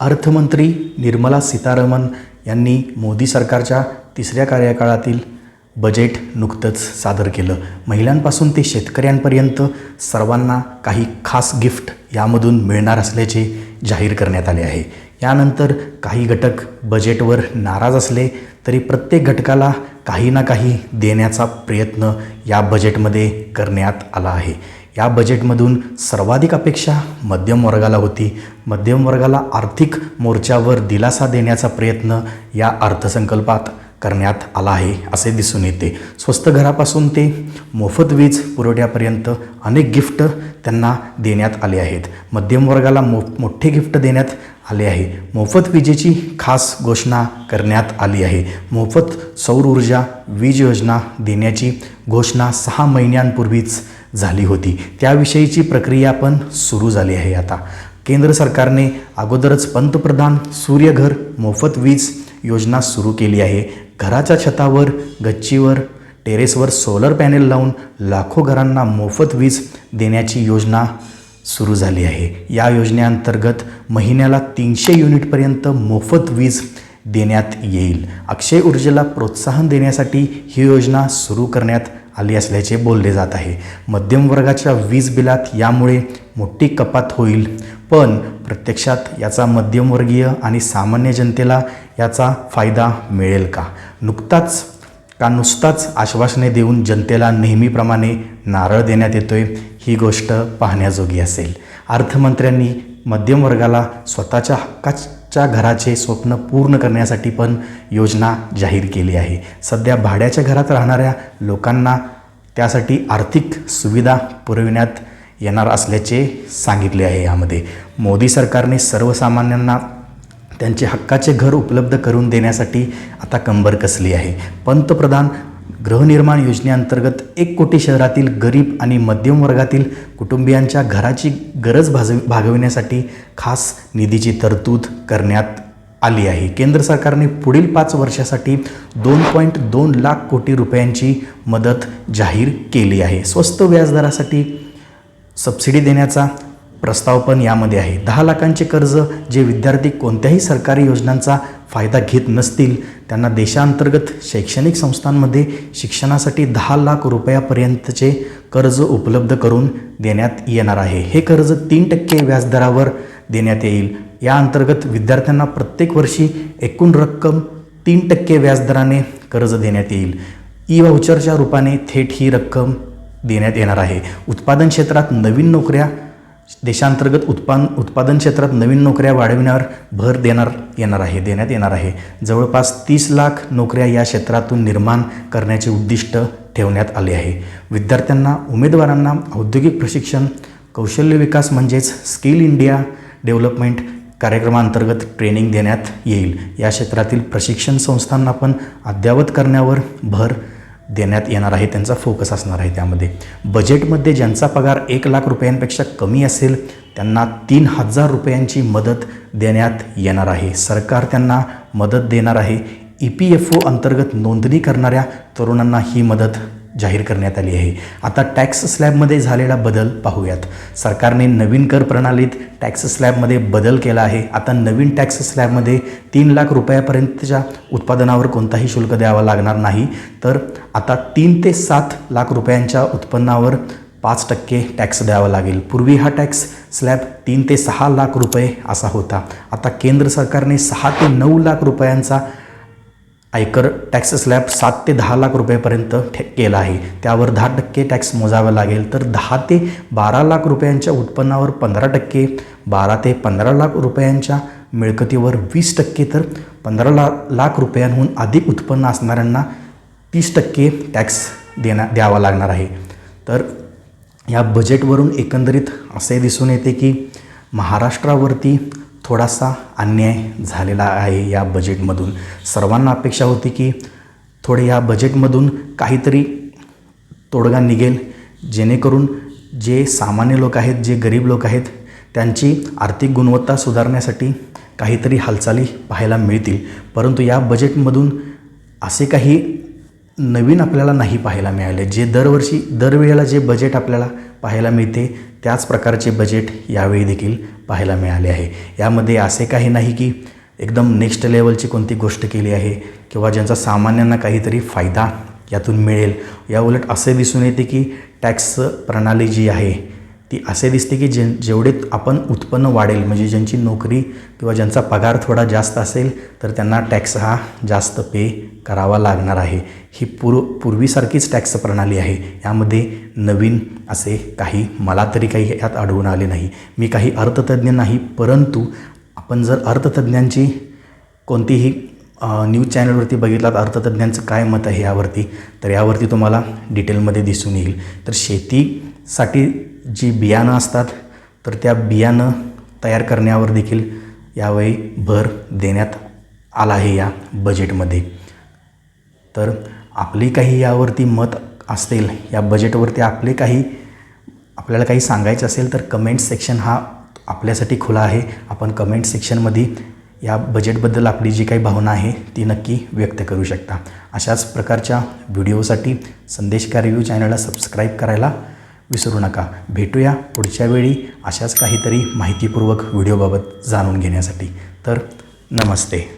अर्थमंत्री निर्मला सीतारामन यांनी मोदी सरकारच्या तिसऱ्या कार्यकाळातील बजेट नुकतंच सादर केलं. महिलांपासून ते शेतकऱ्यांपर्यंत सर्वांना काही खास गिफ्ट यामधून मिळणार असल्याचे जाहीर करण्यात आले आहे. यानंतर काही घटक बजेटवर नाराज असले तरी प्रत्येक घटकाला काही ना काही देण्याचा प्रयत्न या बजेटमध्ये करण्यात आला आहे. या बजेटमधून सर्वाधिक अपेक्षा मध्यम वर्गाला होती. मध्यम वर्गाला आर्थिक मोर्चावर दिलासा देण्याचा प्रयत्न या अर्थसंकल्पात करण्यात आला आहे असे दिसून येते. स्वस्त घरापासून ते मोफत वीज पुरवठ्यापर्यंत अनेक गिफ्ट त्यांना देण्यात आले आहेत. मध्यम वर्गाला मो मोठे गिफ्ट देण्यात आले आहे. मोफत विजेची खास घोषणा करण्यात आली आहे. मोफत सौर ऊर्जा वीज योजना देण्याची घोषणा सहा महिन्यांपूर्वीच झाली होती. त्याविषयीची प्रक्रिया पण सुरू झाली आहे आता. केंद्र सरकारने अगोदरच पंतप्रधान सूर्यघर मोफत वीज योजना सुरू केली आहे. घराच्या छतावर गच्चीवर टेरेसवर सोलर पॅनेल लावून लाखो घरांना मोफत वीज देण्याची योजना सुरू झाली आहे. या योजनेअंतर्गत महिन्याला तीनशे युनिटपर्यंत मोफत वीज देण्यात येईल. अक्षय ऊर्जेला प्रोत्साहन देण्यासाठी ही योजना सुरू करण्यात आली असल्याचे बोलले जात आहे. मध्यम वर्गाच्या वीज बिलात यामुळे मोठी कपात होईल. पण प्रत्यक्षात याचा मध्यमवर्गीय आणि सामान्य जनतेला याचा फायदा मिळेल का? नुकताच का नुसताच आश्वासने देऊन जनतेला नेहमीप्रमाणे नारळ देण्यात येतोय ही गोष्ट पाहण्याजोगी असेल. अर्थमंत्र्यांनी मध्यमवर्गाला स्वतःच्या हक्काच च्या घराचे स्वप्न पूर्ण करण्यासाठी पण योजना जाहीर केली आहे. सध्या भाड्याच्या घरात राहणाऱ्या लोकांना त्यासाठी आर्थिक सुविधा पुरविण्यात येणार असल्याचे सांगितले आहे यामध्ये. मोदी सरकारने सर्वसामान्यांना त्यांचे हक्काचे घर उपलब्ध करून देण्यासाठी आता कंबर कसली आहे. पंतप्रधान गृहनिर्माण योजनेअंतर्गत एक कोटी शहरातील गरीब आणि मध्यम वर्गातील कुटुंबियांच्या घराची गरज भाज भागविण्यासाठी खास निधीची तरतूद करण्यात आली आहे. केंद्र सरकारने पुढील पाच वर्षासाठी दोन पॉईंट दोन लाख कोटी रुपयांची मदत जाहीर केली आहे. स्वस्त व्याजदरासाठी सबसिडी देण्याचा प्रस्ताव पण यामध्ये आहे. दहा लाखांचे कर्ज जे विद्यार्थी कोणत्याही सरकारी योजनांचा फायदा घेत नसतील त्यांना देशांतर्गत शैक्षणिक संस्थांमध्ये शिक्षणासाठी दहा लाख रुपयापर्यंतचे कर्ज उपलब्ध करून देण्यात येणार आहे. हे कर्ज तीन टक्के व्याजदरावर देण्यात येईल. या अंतर्गत विद्यार्थ्यांना प्रत्येक वर्षी एकूण रक्कम तीन टक्के व्याजदराने कर्ज देण्यात येईल. ई वाउचरच्या रूपाने थेट ही रक्कम देण्यात येणार आहे. उत्पादन क्षेत्रात नवीन नोकऱ्या देशांतर्गत उत्पादन उत्पादन क्षेत्रात नवीन नोकऱ्या वाढविण्यावर भर देणार येणार आहे देण्यात येणार आहे. जवळपास तीस लाख नोकऱ्या या क्षेत्रातून निर्माण करण्याचे उद्दिष्ट ठेवण्यात आले आहे. विद्यार्थ्यांना उमेदवारांना औद्योगिक प्रशिक्षण कौशल्य विकास म्हणजेच स्किल इंडिया डेव्हलपमेंट कार्यक्रमांतर्गत ट्रेनिंग देण्यात येईल. या क्षेत्रातील प्रशिक्षण संस्थांना पण अद्ययावत करण्यावर भर देण्यात येणार आहे त्यांचा फोकस असणार आहे त्यामध्ये. बजेटमध्ये ज्यांचा पगार एक लाख रुपयांपेक्षा कमी असेल त्यांना तीन हजार रुपयांची मदत देण्यात येणार आहे. सरकार त्यांना मदत देणार आहे. ई पी एफ ओ अंतर्गत नोंदणी करणाऱ्या तरुणांना ही मदत जाहीर करण्यात आली आहे. आता टॅक्स स्लॅबमध्ये झालेला बदल पाहूयात. सरकारने नवीन कर प्रणालीत टॅक्स स्लॅबमध्ये बदल केला आहे. आता नवीन टॅक्स स्लॅबमध्ये तीन लाख रुपयापर्यंतच्या उत्पादनावर कोणताही शुल्क द्यावा लागणार नाही. तर आता तीन ते सात लाख रुपयांच्या उत्पन्नावर पाच टक्के टॅक्स द्यावा लागेल. पूर्वी हा टॅक्स स्लॅब तीन ते सहा लाख रुपये असा होता. आता केंद्र सरकारने सहा ते नऊ लाख रुपयांचा आयकर टॅक्स स्लॅब सात ते दहा लाख रुपयेपर्यंत ठे केला आहे. त्यावर दहा टक्के टॅक्स मोजावा लागेल तर दहा ते बारा लाख रुपयांच्या उत्पन्नावर पंधरा टक्के बारा ते पंधरा लाख रुपयांच्या मिळकतीवर वीस टक्के तर पंधरा ला लाख रुपयांहून अधिक उत्पन्न असणाऱ्यांना तीस टक्के टॅक्स देण्या द्यावा लागणार आहे. तर या बजेटवरून एकंदरीत असे दिसून येते की महाराष्ट्रावरती थोडासा अन्याय झालेला आहे या बजेटमधून सर्वांना अपेक्षा होती की थोडे या बजेटमधून काहीतरी तोडगा निघेल जेणेकरून जे सामान्य लोक आहेत जे गरीब लोक आहेत त्यांची आर्थिक गुणवत्ता सुधारण्यासाठी काहीतरी हालचाली पाहायला मिळतील. परंतु या बजेटमधून असे काही नवीन आपल्याला नाही पाहायला मिळाले. जे दरवर्षी दरवेळेला जे बजेट आपल्याला पाहायला मिळते त्याच प्रकारचे बजेट यावेळी देखील पाहायला मिळाले आहे. यामध्ये असे काही नाही की एकदम नेक्स्ट लेवलची कोणती गोष्ट केली आहे किंवा ज्यांचा सामान्यांना काहीतरी फायदा यातून मिळेल. या उलट असे दिसून येते की टॅक्स प्रणाली जी आहे ती असे दिसते की जे जेवढे आपण उत्पन्न वाढेल म्हणजे ज्यांची नोकरी किंवा ज्यांचा पगार थोडा जास्त असेल तर त्यांना टॅक्स हा जास्त पे करावा लागणार आहे. ही पूर्व पूर्वीसारखीच टॅक्स प्रणाली आहे. यामध्ये नवीन असे काही मला तरी काही यात आढळून आले नाही. मी काही अर्थतज्ज्ञ नाही परंतु आपण जर अर्थतज्ञांची कोणतीही न्यूज चॅनलवरती बघितलात अर्थतज्ज्ञांचं काय मत आहे यावरती तर यावरती तुम्हाला डिटेलमध्ये दिसून येईल. तर शेतीसाठी जी बियाणं असतात तर त्या बियाणं तयार करण्यावर देखील यावेळी भर देण्यात आला आहे या बजेटमध्ये तर आपली काही यावरती मत असतील या बजेटवरती आपले काही आपल्याला काही सांगायचं असेल तर कमेंट सेक्शन हा आपल्यासाठी खुला आहे. आपण कमेंट सेक्शनमध्ये या बजेटबद्दल आपली जी काही भावना आहे ती नक्की व्यक्त करू शकता. अशाच प्रकारच्या व्हिडिओसाठी संदेशकार रिव्ह्यू चॅनलला सबस्क्राईब करायला विसरू नका. भेटूया पुढच्या वेळी अशाच काहीतरी माहितीपूर्वक व्हिडिओबाबत जाणून घेण्यासाठी. तर नमस्ते.